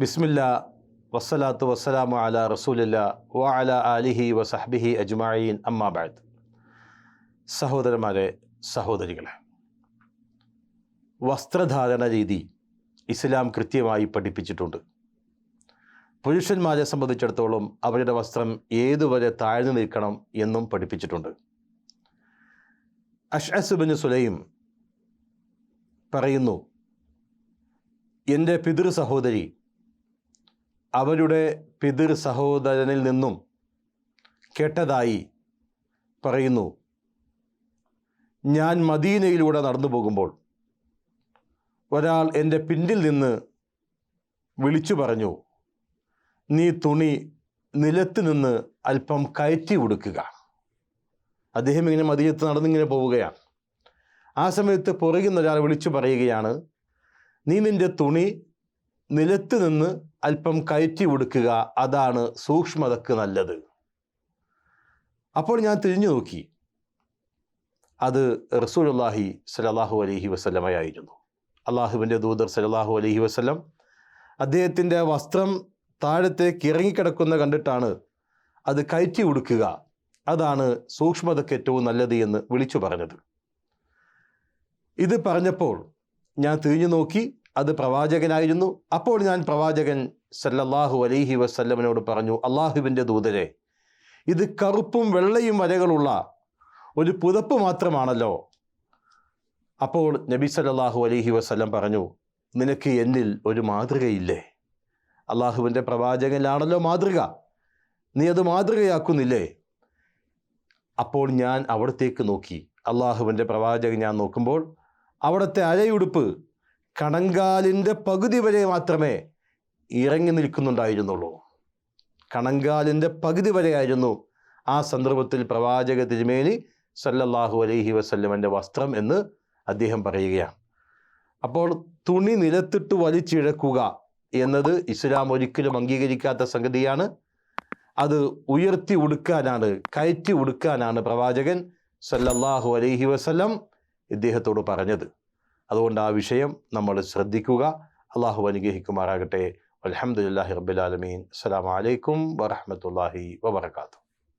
ബിസ്മില്ല വസ്സലാത്തു വസ്സലാമു അല റസൂലില്ല വ അല ആലിഹി വസഹ്ബിഹി അജ്മായീൻ അമ്മാബാദ് സഹോദരന്മാരെ സഹോദരികളെ വസ്ത്രധാരണ രീതി ഇസ്ലാം കൃത്യമായി പഠിപ്പിച്ചിട്ടുണ്ട്. പുരുഷന്മാരെ സംബന്ധിച്ചിടത്തോളം അവരുടെ വസ്ത്രം ഏതുവരെ താഴ്ന്നു നിൽക്കണം എന്നും പഠിപ്പിച്ചിട്ടുണ്ട്. അഷ്അസുബിന് സുലൈം പറയുന്നു എന്റെ പിതൃ സഹോദരി അവരുടെ പിതൃ സഹോദരനിൽ നിന്നും കേട്ടതായി പറയുന്നു. ഞാൻ മദീനയിലൂടെ നടന്നു പോകുമ്പോൾ ഒരാൾ എന്റെ പിന്നിൽ നിന്ന് വിളിച്ചു പറഞ്ഞു നീ തുണി നിലത്ത് നിന്ന് അല്പം കയറ്റി കൊടുക്കുക അദ്ദേഹം ഇങ്ങനെ മദീനത്ത് നടന്നിങ്ങനെ പോവുകയാണ്. ആ സമയത്ത് പുറകിൽ നിന്ന് ഒരാൾ വിളിച്ചു പറയുകയാണ് നീ നിന്റെ തുണി നിലത്ത് നിന്ന് അല്പം കയറ്റി കൊടുക്കുക അതാണ് സൂക്ഷ്മതക്ക് നല്ലത്. അപ്പോൾ ഞാൻ തിരിഞ്ഞു നോക്കി. അത് റസൂലുള്ളാഹി സലാഹു അലഹി വസ്ലമയായിരുന്നു അള്ളാഹുവിന്റെ ദൂതർ സലാഹു അലഹി വസ്ലം അദ്ദേഹത്തിന്റെ വസ്ത്രം താഴത്തേക്ക് ഇറങ്ങിക്കിടക്കുന്ന കണ്ടിട്ടാണ് അത് കയറ്റി ഉടുക്കുക. അതാണ് സൂക്ഷ്മതയ്ക്ക് ഏറ്റവും നല്ലത് എന്ന് വിളിച്ചു പറഞ്ഞത്. ഇത് പറഞ്ഞപ്പോൾ ഞാൻ തിരിഞ്ഞു നോക്കി. അത് പ്രവാചകനായിരുന്നു. അപ്പോൾ ഞാൻ പ്രവാചകൻ സല്ലല്ലാഹു അലൈഹി വസ്ല്ലമിനോട് പറഞ്ഞു അള്ളാഹുവിന്റെ ദൂതരെ ഇത് കറുപ്പും വെള്ളയും വരകളുള്ള ഒരു പുതപ്പ് മാത്രമാണല്ലോ. അപ്പോൾ നബി സല്ലല്ലാഹു അലൈഹി വസ്ല്ലം പറഞ്ഞു നിനക്ക് എന്നിൽ ഒരു മാതൃകയില്ലേ? അള്ളാഹുവിന്റെ പ്രവാചകനാണല്ലോ മാതൃക. നീ അത് മാതൃകയാക്കുന്നില്ലേ? അപ്പോൾ ഞാൻ അവിടത്തേക്ക് നോക്കി. അള്ളാഹുവിന്റെ പ്രവാചകൻ ഞാൻ നോക്കുമ്പോൾ അവിടുത്തെ അരയുടുപ്പ് കണങ്കാലിന്റെ പകുതി വരെ മാത്രമേ ഇറങ്ങി നിൽക്കുന്നുണ്ടായിരുന്നുള്ളൂ. കണങ്കാലിന്റെ പകുതി വരെയായിരുന്നു ആ സന്ദർഭത്തിൽ പ്രവാചക തിരുമേനി സല്ലല്ലാഹു അലൈഹി വസല്ലമന്റെ വസ്ത്രം എന്ന് അദ്ദേഹം പറയുകയാണ്. അപ്പോൾ തുണി നിലത്തിട്ട് വലിച്ചിഴക്കുക എന്നത് ഇസ്ലാം ഒരിക്കലും അംഗീകരിക്കാത്ത സംഗതിയാണ്. അത് ഉയർത്തി ഉടുക്കാനാണ് കയറ്റി ഉടുക്കാനാണ് പ്രവാചകൻ സല്ലല്ലാഹു അലൈഹി വസല്ലം ഇദ്ദേഹത്തോട് പറഞ്ഞത്. അതുകൊണ്ട് ആ വിഷയം നമ്മൾ ശ്രദ്ധിക്കുക. അള്ളാഹു അനുഗ്രഹിക്കുമാറാകട്ടെ. അലഹമുല്ലാഹി റബ്ബുലാലമീൻ അസ്സാം വലൈക്കും വറഹമത്തല്ലാഹി വബർക്കാത്തു